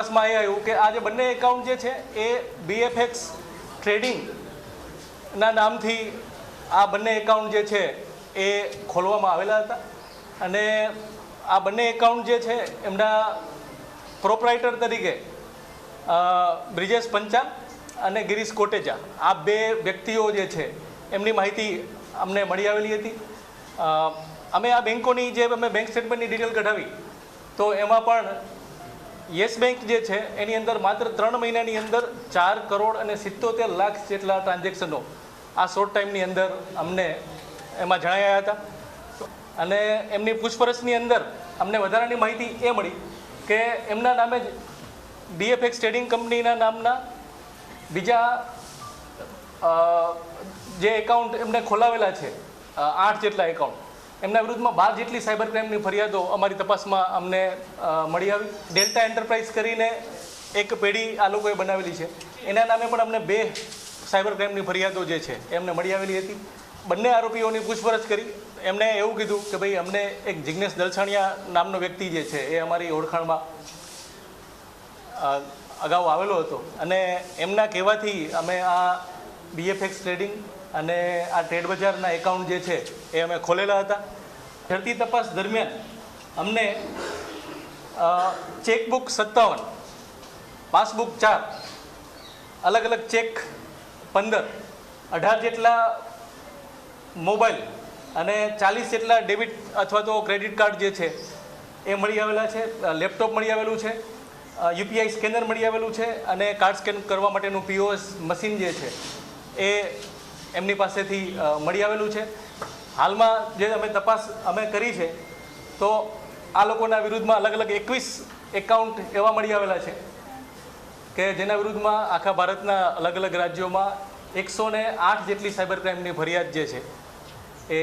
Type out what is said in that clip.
તપાસમાં એ આવ્યું કે આ જે બંને એકાઉન્ટ જે છે એ બીએફએક્સ ટ્રેડિંગ ના નામથી આ બંને એકાઉન્ટ જે છે એ ખોલવામાં આવેલા હતા. અને આ બંને એકાઉન્ટ જે છે એમના પ્રોપરાઇટર તરીકે બ્રિજેશ પંચાલ અને ગિરીશ કોટેજા, આ બે વ્યક્તિઓ જે છે એમની માહિતી અમને મળી આવેલી હતી. અમે આ બેંકોની જે અમે બેંક સ્ટેટમેન્ટની ડિટેલ કઢાવી, તો એમાં પણ યસ બેંક જે છે, એની અંદર માત્ર ત્રણ મહિનાની અંદર ચાર કરોડ અને સિત્તોતેર લાખ જેટલા ટ્રાન્ઝેક્શનો આ શોર્ટ ટાઈમની અંદર અમને એમાં જણાયા હતા. અને એમની પૂછપરછની અંદર અમને વધારાની માહિતી એ મળી કે એમના નામે જ ડીએફએક્સ ટ્રેડિંગ કંપનીના નામના બીજા જે એકાઉન્ટ એમને ખોલાવેલા છે આઠ જેટલા એકાઉન્ટ. એમના વિરુદ્ધમાં બાર જેટલી સાયબર ક્રાઇમની ફરિયાદો અમારી તપાસમાં અમને મળી આવી. ડેલ્ટા એન્ટરપ્રાઇઝ કરીને એક પેઢી આ લોકોએ બનાવેલી છે. એના નામે પણ અમને બે સાયબર ક્રાઇમની ફરિયાદો જે છે, એમને મળી આવેલી હતી. બંને આરોપીઓની પૂછપરછ કરી. એમણે એવું કીધું કે ભાઈ, અમને એક જિજ્ઞેશ દલસાણિયા નામનો વ્યક્તિ જે છે, એ અમારી ઓળખાણમાં અગાઉ આવેલો હતો. અને એમના કહેવાથી અમે આ બીએફએક્સ ટ્રેડિંગ અને આ ટ્રેડ બજારના એકાઉન્ટ જે છે, એ અમે ખોલેલા હતા. ઝડપી તપાસ દરમિયાન અમને ચેકબુક સત્તાવન, પાસબુક ચાર, અલગ અલગ ચેક પંદર, અઢાર જેટલા મોબાઈલ અને ચાલીસ જેટલા ડેબિટ અથવા તો ક્રેડિટ કાર્ડ જે છે, એ મળી આવેલા છે લેપટોપ મળી આવેલું છે યુપીઆઈ સ્કેનર મળી આવેલું છે અને કાર્ડ સ્કેન કરવા માટેનું પીઓએસ મશીન જે છે, એ એમની પાસેથી મળી આવેલું છે. હાલમાં જે અમે તપાસ અમે કરી છે, તો આ લોકોના વિરુદ્ધમાં અલગ અલગ એકવીસ એકાઉન્ટ એવા મળી આવેલા છે કે જેના વિરુદ્ધમાં આખા ભારતના અલગ અલગ રાજ્યોમાં એકસો આઠ જેટલી સાયબર ક્રાઇમની ફરિયાદ જે છે, એ